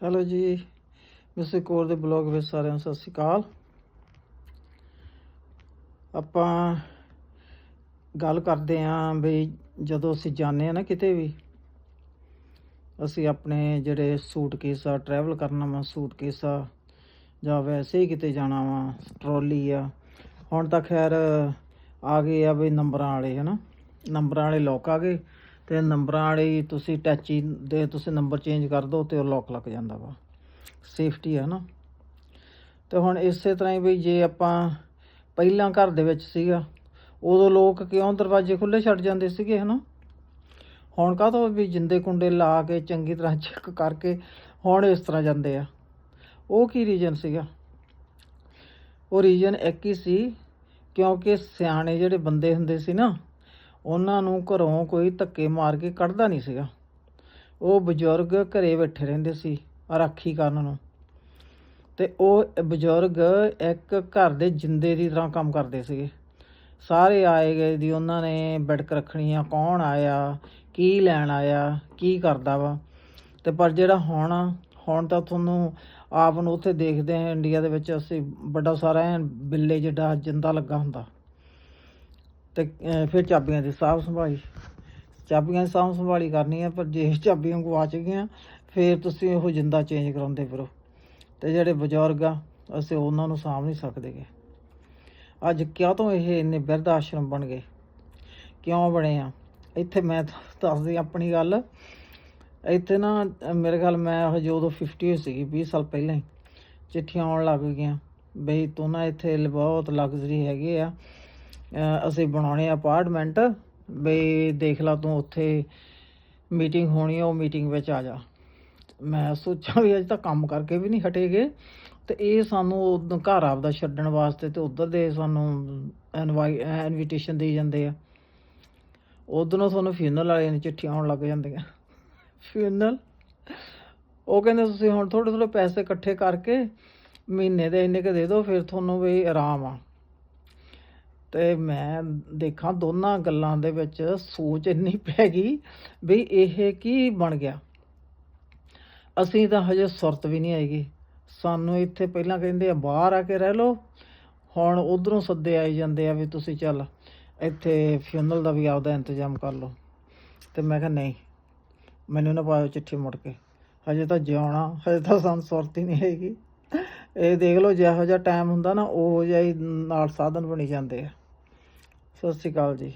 Hello ਜੀ mister core ਦੇ blog ਵਿੱਚ ਸਾਰਿਆਂ ਨੂੰ ਸਤਿ ਸ਼੍ਰੀ ਅਕਾਲ। ਆਪਾਂ ਗੱਲ ਕਰਦੇ ਆਂ ਵੀ ਜਦੋਂ ਅਸੀਂ ਜਾਂਦੇ ਆ ਨਾ ਕਿਤੇ ਵੀ, ਅਸੀਂ ਆਪਣੇ ਜਿਹੜੇ ਸੂਟਕੇਸ ਆ ਟਰੈਵਲ ਕਰਨਾ ਵਾ, ਸੂਟਕੇਸ ਆ, ਜਾਂ ਵੈਸੇ ਹੀ ਕਿਤੇ ਜਾਣਾ ਵਾ ਟਰੋਲੀ ਆ, ਹੁਣ ਤਾਂ ਖੈਰ ਆ ਗਏ ਆ ਵੀ ਨੰਬਰਾਂ ਵਾਲੇ ਹਨਾ ਨੰਬਰਾਂ ਵਾਲੇ ਲੋਕ ਆ ਗਏ। ਤੇ ਨੰਬਰਾਂ ਵਾਲੇ ਤੁਸੀਂ ਟੈਚੀ ਦੇ ਤੁਸੀਂ ਨੰਬਰ ਚੇਂਜ ਕਰ ਦਿਓ ਤੇ ਉਹ ਲੋਕ ਲੱਗ ਜਾਂਦਾ ਵਾ। ਸੇਫਟੀ ਹੈ ਨਾ। ਤੇ ਹੁਣ ਇਸੇ ਤਰ੍ਹਾਂ ਹੀ ਵੀ ਜੇ ਆਪਾਂ ਪਹਿਲਾਂ ਘਰ ਦੇ ਵਿੱਚ ਸੀਗਾ, ਉਦੋਂ ਲੋਕ ਕਿਉਂ ਦਰਵਾਜ਼ੇ ਖੁੱਲੇ ਛੱਡ ਜਾਂਦੇ ਸੀਗੇ, ਹਨਾ? ਹੁਣ ਕਾਹਤੋਂ ਵੀ ਜਿੰਦੇ ਕੁੰਡੇ ਲਾ ਕੇ ਚੰਗੀ ਤਰ੍ਹਾਂ ਚੈੱਕ ਕਰਕੇ ਹੁਣ ਇਸ ਤਰ੍ਹਾਂ ਜਾਂਦੇ ਆ। ਉਹ ਕੀ ਰੀਜਨ ਸੀਗਾ? ਉਹ ਰੀਜਨ ਇੱਕ ਹੀ ਸੀ, ਕਿਉਂਕਿ ਸਿਆਣੇ ਜਿਹੜੇ ਬੰਦੇ ਹੁੰਦੇ ਸੀ ਨਾ ਉਹਨਾਂ ਨੂੰ ਘਰੋਂ ਕੋਈ ਧੱਕੇ ਮਾਰ ਕੇ ਕੱਢਦਾ ਨਹੀਂ ਸੀਗਾ। ਉਹ ਬਜ਼ੁਰਗ ਘਰੇ ਬੈਠੇ ਰਹਿੰਦੇ ਸੀ ਰਾਖੀ ਕਰਨ ਨੂੰ। ਤੇ ਉਹ ਬਜ਼ੁਰਗ ਇੱਕ ਘਰ ਦੇ ਜਿੰਦੇ ਦੀ ਤਰ੍ਹਾਂ ਕੰਮ ਕਰਦੇ ਸੀਗੇ। ਸਾਰੇ ਆਏ ਗਏ ਦੀ ਉਹਨਾਂ ਨੇ ਬਿੜਕ ਰੱਖਣੀ ਆ ਕੌਣ ਆਇਆ ਕੀ ਲੈਣ ਆਇਆ ਕੀ ਕਰਦਾ ਵਾ। ਤੇ ਪਰ ਜਿਹੜਾ ਹੁਣ ਆ, ਹੁਣ ਤਾਂ ਤੁਹਾਨੂੰ ਆਪ ਨੂੰ ਉੱਥੇ ਦੇਖਦੇ ਆ ਇੰਡੀਆ ਦੇ ਵਿੱਚ ਅਸੀਂ ਬੜਾ ਸਾਰਾ ਐਨ ਬਿੱਲੇ ਜਿਹੜਾ ਜਿੰਦਾ ਲੱਗਾ ਹੁੰਦਾ। ਤੇ ਫਿਰ ਚਾਬੀਆਂ ਦੀ ਸਾਂਭ ਸੰਭਾਲੀ। ਚਾਬੀਆਂ ਦੀ ਸਾਂਭ ਸੰਭਾਲੀ ਕਰਨੀ ਆ, ਪਰ ਜੇ ਚਾਬੀਆਂ ਗਵਾਚ ਗਈਆਂ, ਫਿਰ ਤੁਸੀਂ ਉਹ ਜਿੰਦਾ ਚੇਂਜ ਕਰਾਉਂਦੇ ਫਿਰੋ। ਤੇ ਜਿਹੜੇ ਬਜ਼ੁਰਗ ਆ, ਅਸੀਂ ਉਹਨਾਂ ਨੂੰ ਸਾਂਭ ਨਹੀਂ ਸਕਦੇਗੇ ਅੱਜ ਕਿਉਂ ਤੋਂ ਇਹ ਇੰਨੇ ਬਿਰਧ ਆਸ਼ਰਮ ਬਣ ਗਏ? ਕਿਉਂ ਬਣੇ ਆ? ਇੱਥੇ ਮੈਂ ਦੱਸਦੀ ਆਪਣੀ ਗੱਲ। ਇੱਥੇ ਨਾ, ਮੇਰੇ ਖਿਆਲ ਮੈਂ ਹਜੇ ਉਦੋਂ 50 ਹੋਈ ਸੀਗੀ 20 ਸਾਲ ਪਹਿਲਾਂ ਹੀ। ਚਿੱਠੀਆਂ ਆਉਣ ਲੱਗ ਗਈਆਂ। ਬਈ ਤੂੰ ਨਾ ਇੱਥੇ ਬਹੁਤ ਲਗਜ਼ਰੀ ਹੈਗੇ ਆ। ਅਸੀਂ ਬਣਾਉਣੇ ਅਪਾਰਟਮੈਂਟ ਬਈ ਦੇਖ ਲਾ ਤੂੰ ਉੱਥੇ ਮੀਟਿੰਗ ਹੋਣੀ ਆ, ਉਹ ਮੀਟਿੰਗ ਵਿੱਚ ਆ ਜਾ। ਮੈਂ ਸੋਚਾਂ ਵੀ ਅੱਜ ਤਾਂ ਕੰਮ ਕਰਕੇ ਵੀ ਨਹੀਂ ਹਟੇਗੇ। ਤੇ ਇਹ ਸਾਨੂੰ ਉਦੋਂ ਘਰ ਆਪਦਾ ਛੱਡਣ ਵਾਸਤੇ ਤੇ ਉਧਰ ਦੇ ਸਾਨੂੰ ਇਨਵੀਟੇਸ਼ਨ ਦੇ ਜਾਂਦੇ ਆ। ਉਧਰੋਂ ਤੁਹਾਨੂੰ ਫਿਊਨਲ ਵਾਲਿਆਂ ਨੇ ਚਿੱਠੀਆਂ ਆਉਣ ਲੱਗ ਜਾਂਦੀਆਂ। ਫਿਊਨਲ ਉਹ ਕਹਿੰਦੇ ਤੁਸੀਂ ਹੁਣ ਥੋੜੇ ਥੋੜੇ ਪੈਸੇ ਇਕੱਠੇ ਕਰਕੇ ਮਹੀਨੇ ਦੇ ਇੰਨੇ ਕੁ ਦੇ ਦਿਓ, ਫਿਰ ਤੁਹਾਨੂੰ ਵੀ ਆਰਾਮ ਆ। ਤੇ ਮੈਂ ਦੇਖਾਂ ਦੋਨਾਂ ਗੱਲਾਂ ਦੇ ਵਿੱਚ ਸੋਚ ਇੰਨੀ ਪੈ ਗਈ ਵੀ ਇਹ ਕੀ ਬਣ ਗਿਆ। ਅਸੀਂ ਤਾਂ ਹਜੇ ਸੁਰਤ ਵੀ ਨਹੀਂ ਆਏਗੀ ਸਾਨੂੰ ਇੱਥੇ ਪਹਿਲਾਂ ਕਹਿੰਦੇ ਆ, ਬਾਹਰ ਆ ਕੇ ਰਹਿ ਲਓ। ਹੁਣ ਉਧਰੋਂ ਸੱਦੇ ਆਈ ਜਾਂਦੇ ਆ ਵੀ ਤੁਸੀਂ ਚੱਲ ਇੱਥੇ ਫਿਊਨਲ ਦਾ ਵੀ ਆਪਦਾ ਇੰਤਜ਼ਾਮ ਕਰ ਲਓ। ਤੇ ਮੈਂ ਕਿਹਾ ਨਹੀਂ, ਮੈਨੂੰ ਨਾ ਪਾਇਓ ਚਿੱਠੀ ਮੁੜ ਕੇ। ਹਜੇ ਤਾਂ ਜਿਉਣਾ, ਹਜੇ ਤਾਂ ਸਾਨੂੰ ਸੁਰਤ ਹੀ ਨਹੀਂ ਹੈਗੀ ਇਹ ਦੇਖ ਲਓ ਜਿਹੋ ਜਿਹਾ ਟਾਈਮ ਹੁੰਦਾ ਨਾ, ਉਹ ਜਿਹਾ ਹੀ ਨਾਲ ਸਾਧਨ ਬਣੀ ਜਾਂਦੇ ਆ। ਸਤਿ ਸ਼੍ਰੀ ਅਕਾਲ ਜੀ।